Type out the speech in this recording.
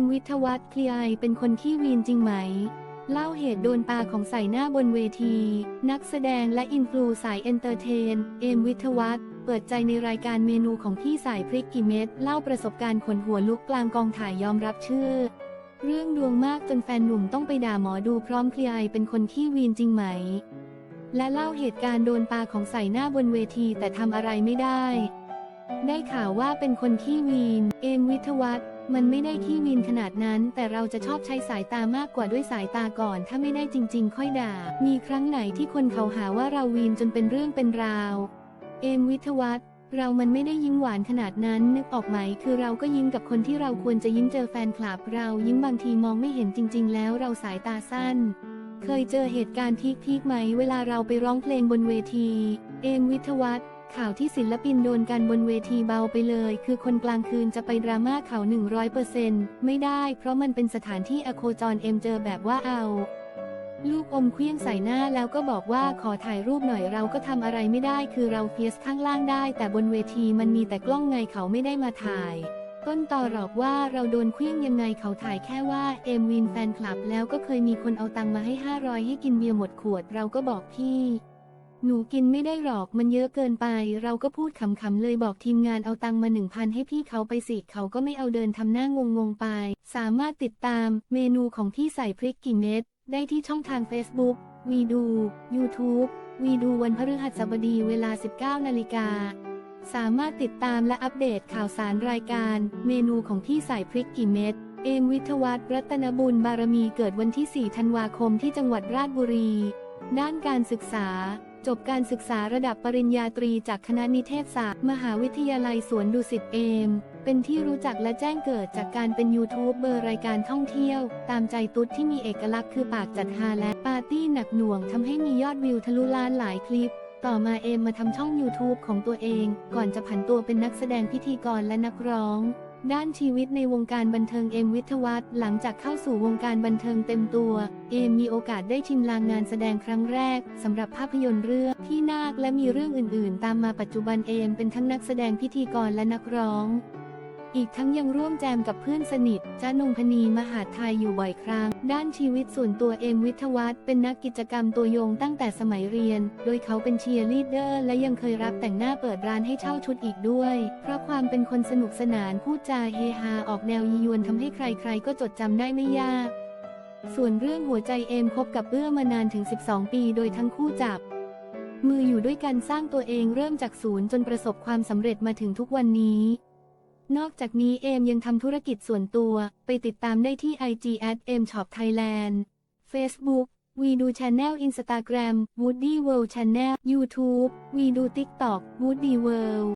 มวิทวัฒน์เคลียร์เป็นคนขี้วีนจริงไหม เล่าเหตุโดนปาของใส่หน้าบนเวที นักแสดงและอินฟลูสายเอนเตอร์เทน เอมวิทวัฒน์เปิดใจในรายการเมนูของพี่สายพริกกี่เม็ดเล่าประสบการณ์ขนหัวลุกกลางกองถ่ายยอมรับชื่อ เรื่องดวงมากจนแฟนหนุ่มต้องไปด่าหมอดูพร้อมเคลียร์เป็นคนขี้วีนจริงไหม และเล่าเหตุการณ์โดนปาของใส่หน้าบนเวทีแต่ทำอะไรไม่ได้ ได้ข่าวว่าเป็นคนขี้วีน เอมวิทวัฒน์ มันไม่ได้ขี้วีนขนาดนั้น แต่เราจะชอบใช้สายตามากกว่าด้วยสายตาก่อน ถ้าไม่ได้จริง ๆ ค่อยด่า มีครั้งไหนที่คนเขาหาว่าเราวีนจนเป็นเรื่องเป็นราว เอมวิทวัฒเรามันไม่ได้ยิ้มหวานขนาดนั้นนึกออกไหม คือเราก็ยิ้มกับคนที่เราควรจะยิ้มเจอแฟนคลับ เรายิ้มบางทีมองไม่เห็นจริง ๆ แล้วเราสายตาสั้น เคยเจอเหตุการณ์พีคๆไหม เวลาเราไปร้องเพลงบนเวที เอมวิทวัฒน์ ข่าวที่ศิลปินโดนกันบนเวทีเบาไปเลย คือคนกลางคืนจะไปดราม่าเขา100%ไม่ได้ เพราะมันเป็นสถานที่อโคจรเอ็มเจอแบบว่าเอา ลูกอมเคลี้ยงใส่หน้าแล้วก็บอกว่าขอถ่ายรูปหน่อยเราก็ทำอะไรไม่ได้ คือเราเฟียสข้างล่างได้ แต่บนเวทีมันมีแต่กล้องไงเขาไม่ได้มาถ่าย ต้นต่อหรอกว่าเราโดนเคลี้ยงยังไงเขาถ่ายแค่ว่าเอ็มวินแฟนคลับแล้วก็เคยมีคนเอาตังค์มาให้ 500 ให้กินเบียร์หมดขวดเราก็บอกพี่ หนูกินไม่ได้หรอกมันเยอะเกินไป เราก็พูดขำๆเลยบอกทีมงานเอาตังมาหนึ่งพันให้พี่เขาไปสิเขาก็ไม่เอาเดินทำหน้างงๆไป สามารถติดตามเมนูของพี่ใส่พริกกี่เม็ดได้ที่ช่องทาง Facebook วีดู YouTube วีดูวันพฤหัสบดีเวลา 19นาฬิกาสามารถติดตามและอัปเดตข่าวสารรายการ เมนูของพี่ใส่พริกกี่เม็ดเอมวิทยวัฒน์รัตนบุญบารมีเกิดวันที่ 4 ธันวาคมที่จังหวัดราชบุรี ด้านการศึกษา จบการศึกษาระดับปริญญาตรีจากคณะนิเทศศาสตร์ มหาวิทยาลัยสวนดุสิตเอม เป็นที่รู้จักและแจ้งเกิดจากการเป็นยูทูบเบอร์รายการท่องเที่ยว ตามใจตุ๊ดที่มีเอกลักษณ์คือปากจัดฮาและปาร์ตี้หนักหน่วงทำให้มียอดวิวทะลุล้านหลายคลิป ต่อมาเอมมาทำช่อง YouTube ของตัวเอง ก่อนจะผันตัวเป็นนักแสดงพิธีกรและนักร้อง ด้านชีวิตในวงการบันเทิงเอมวิทยวัฒน์หลังจากเข้าสู่วงการบันเทิงเต็มตัว เอมมีโอกาสได้ชิมลางงานแสดงครั้งแรกสำหรับภาพยนตร์เรื่องที่นาคและมีเรื่องอื่นๆ ตามมาปัจจุบันเอมเป็นทั้งนักแสดงพิธีกรและนักร้อง อีกทั้งยังร่วมแจมกับเพื่อนสนิทจ้านงพนีมหาไทยอยู่บ่อยครั้ง ด้านชีวิตส่วนตัวเอมวิทวัฒน์เป็นนักกิจกรรมตัวยงตั้งแต่สมัยเรียน โดยเขาเป็นเชียร์ลีดเดอร์และยังเคยรับแต่งหน้าเปิดร้านให้เช่าชุดอีกด้วย เพราะความเป็นคนสนุกสนานพูดจาเฮฮาออกแนวยียวนทำให้ใครๆ ก็จดจำได้ไม่ยาก ส่วนเรื่องหัวใจเอมคบกับเบื้อมานานถึง 12 ปี โดยทั้งคู่จับมืออยู่ด้วยกันสร้างตัวเองเริ่มจากศูนย์จนประสบความสำเร็จมาถึงทุกวันนี้ นอกจากนี้เอมยังทำธุรกิจส่วนตัว ไปติดตามได้ที่ IG at m shop thailand Facebook วีดู Channel Instagram Woody World Channel YouTube วีดู TikTok Woody World